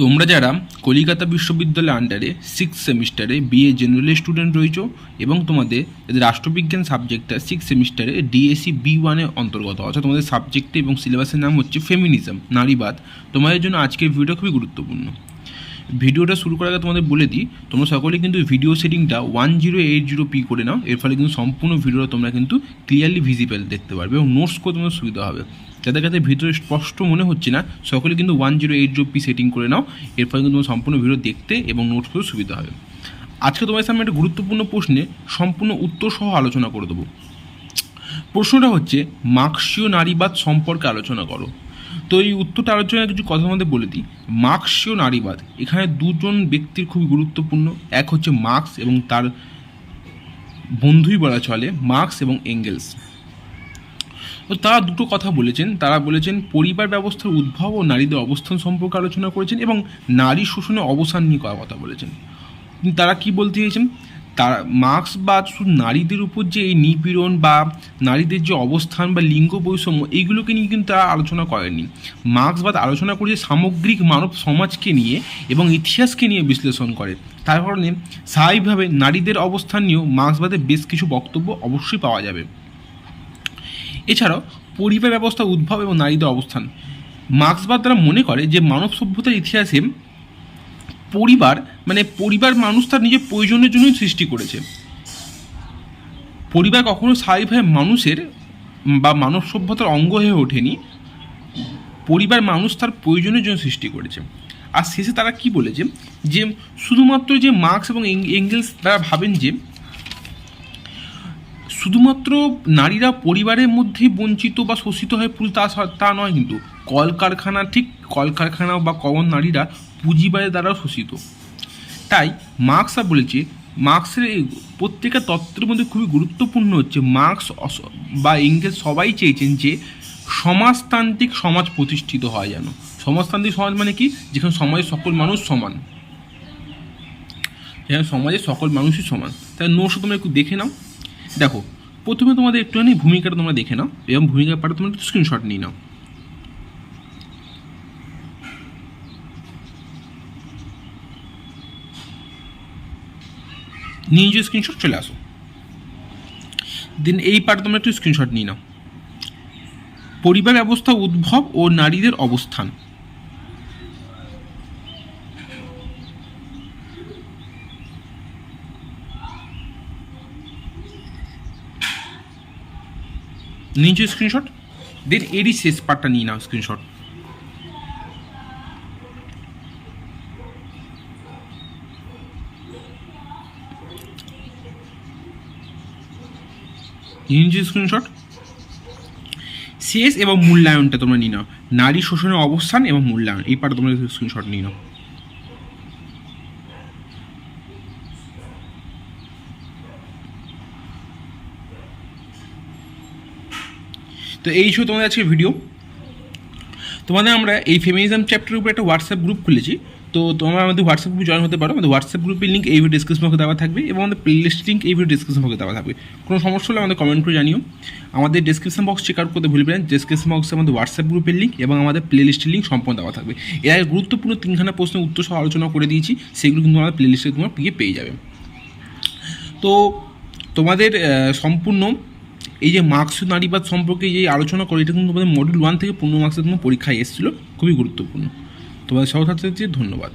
তোমরা যারা কলিকাতা বিশ্ববিদ্যালয়ের আন্ডারে সিক্স সেমিস্টারে বিএ জেনারেল স্টুডেন্ট রয়েছ এবং তোমাদের রাষ্ট্রবিজ্ঞান সাবজেক্টটা সিক্স সেমিস্টারে ডিএসসি বি ওয়ানের অন্তর্গত, অর্থাৎ তোমাদের সাবজেক্টে এবং সিলেবাসের নাম হচ্ছে ফেমিনিজম নারীবাদ তোমাদের জন্য আজকের ভিডিও খুবই গুরুত্বপূর্ণ। ভিডিওটা শুরু করার আগে তোমাদের বলে দিই, তোমরা সকলে কিন্তু video সেটিংটা one zero eight zero P করে নাও, এর ফলে কিন্তু সম্পূর্ণ ভিডিওটা তোমরা কিন্তু ক্লিয়ারলি ভিজিবল দেখতে পারবে এবং নোটস করে তোমাদের সুবিধা হবে। যাদের কাছে ভিডিও স্পষ্ট মনে হচ্ছে না, সকলে কিন্তু one zero eight zero setting করে নাও, এর ফলে কিন্তু তোমার সম্পূর্ণ ভিডিও দেখতে এবং নোটস করে সুবিধা হবে। আজকে তোমার সামনে একটা গুরুত্বপূর্ণ প্রশ্নে সম্পূর্ণ উত্তর সহ আলোচনা করে দেবো। প্রশ্নটা হচ্ছে, মার্ক্সীয় নারীবাদ সম্পর্কে আলোচনা করো। তো এই উত্তরটা আলোচনায় কিছু কথা আমাদের বলে দিই। মার্ক্সীয় নারীবাদ, এখানে দুজন ব্যক্তির খুবই গুরুত্বপূর্ণ। এক হচ্ছে মার্কস এবং তার বন্ধুই বলা চলে, মার্কস এবং এঙ্গেলস। তারা দুটো কথা বলেছেন। তারা বলেছেন, পরিবার ব্যবস্থার উদ্ভব ও নারীদের অবস্থান সম্পর্কে আলোচনা করেছেন এবং নারী শোষণের অবসান নিয়ে কথা বলেছেন। তারা কি বলতে চেয়েছেন? তারা মার্ক্সবাদ শুধু নারীদের উপর যে এই নিপীড়ন বা নারীদের যে অবস্থান বা লিঙ্গ বৈষম্য, এইগুলোকে নিয়ে কিন্তু তারা আলোচনা করেনি মার্ক্সবাদ আলোচনা করেছে সামগ্রিক মানব সমাজকে নিয়ে এবং ইতিহাসকে নিয়ে বিশ্লেষণ করে। তার কারণে স্বাভাবিকভাবে নারীদের অবস্থান নিয়েও মার্ক্সবাদের বেশ কিছু বক্তব্য অবশ্যই পাওয়া যাবে। এছাড়াও পরিবার ব্যবস্থা উদ্ভব এবং নারীদের অবস্থান। মার্ক্সবাদ তারা মনে করে যে মানব সভ্যতার ইতিহাসে পরিবার মানে পরিবার মানুষ তার নিজের প্রয়োজনের জন্যই সৃষ্টি করেছে। পরিবার কখনো স্বাভাবিকভাবে মানুষের বা মানব সভ্যতার অঙ্গ হয়ে ওঠেনি। পরিবার মানুষ তার প্রয়োজনের জন্য সৃষ্টি করেছে। আর শেষে তারা কি বলেছে? যে শুধুমাত্র যে মার্ক্স এবং এঙ্গেলস তারা ভাবেন যে শুধুমাত্র নারীরা পরিবারের মধ্যেই বঞ্চিত বা শোষিত হয়ে পুরুষ, তা তা নয় কিন্তু কলকারখানা, ঠিক কলকারখানা বা কমন নারীরা পুঁজিবাদের দ্বারা শোষিত। তাই মার্ক্সরা বলেছে, মার্ক্সের এই তত্ত্বের মধ্যে খুবই গুরুত্বপূর্ণ হচ্ছে মার্ক্স বা ইংরেজ সবাই চেয়েছেন যে সমাজতান্ত্রিক সমাজ প্রতিষ্ঠিত হয় যেন। সমাজতান্ত্রিক সমাজ মানে কি? যেখানে সমাজের সকল মানুষ সমান। যেখানে সমাজের সকল মানুষই সমান। তাই নোটস তোমরা একটু দেখে নাও। দেখো, প্রথমে তোমাদের একটুখানি ভূমিকাটা তোমরা দেখে নাও, এবং ভূমিকার পাটা তোমরা একটু স্ক্রিনশট নিয়ে নাও। নিয়ে যে স্ক্রিনশট চলে আসো। দেন এই পার্ট তোমরা একটু স্ক্রিনশট নিয়ে নাও। পরিবার, ব্যবস্থা, উদ্ভব ও নারীদের অবস্থান। নিচে স্ক্রিনশট দেন এরই শেষ পার্টটা নিয়ে নাও স্ক্রিনশট নিচে স্ক্রিনশট শেষ এবং মূল্যায়নটা তোমরা নিয়ে নাও। নারী শোষণের অবস্থান এবং মূল্যায়ন। এই পার্টটা তোমরা স্ক্রিনশট নিয়ে নাও। তো এই ছিল তোমাদের আজকে ভিডিও তোমাদের আমরা এই ফেমিনিজম চ্যাপ্টারের উপরে একটা হোয়াটসঅ্যাপ গ্রুপ খুলেছি। তো তোমরা আমাদের হোয়াটসঅ্যাপ গ্রুপে জয়েন হতে পারো। আমাদের হোয়াটসঅ্যাপ গ্রুপের লিঙ্ক এই ভিডিও ডিসক্রিপশন বক্সে দেওয়া থাকবে এবং আমাদের প্লেলিস্ট লিঙ্ক এই ভিডিও ডিসক্রিপশন বক্সে দেওয়া থাকবে। কোনো সমস্যা হলে আমাদের কমেন্ট করে জানিও। আমাদের ডিসক্রিপশন বক্স চেক আউট করতে ভুলবেন ডিসক্রিপশন বক্সে আমাদের হোয়াটসঅ্যাপ গ্রুপের লিঙ্ক এবং আমাদের প্লেলিস্টের লিঙ্ক সম্পূর্ণ দেওয়া থাকবে। এর আগে গুরুত্বপূর্ণ তিনখানা প্রশ্নের উত্তর সহ আলোচনা করে দিয়েছি। সেগুলো কিন্তু আমাদের প্লেলিস্টে তোমরা গিয়ে পেয়ে যাবে। তো তোমাদের সম্পূর্ণ এই যে মার্কস নারীবাদ সম্পর্কে যে আলোচনা করে, এটা কিন্তু তোমাদের মডিউল ওয়ান থেকে পূর্ণ মার্কসের তোমার পরীক্ষায় এসেছিল, খুবই গুরুত্বপূর্ণ। তোমাদের সহ ছাত্রছাত্রী ধন্যবাদ।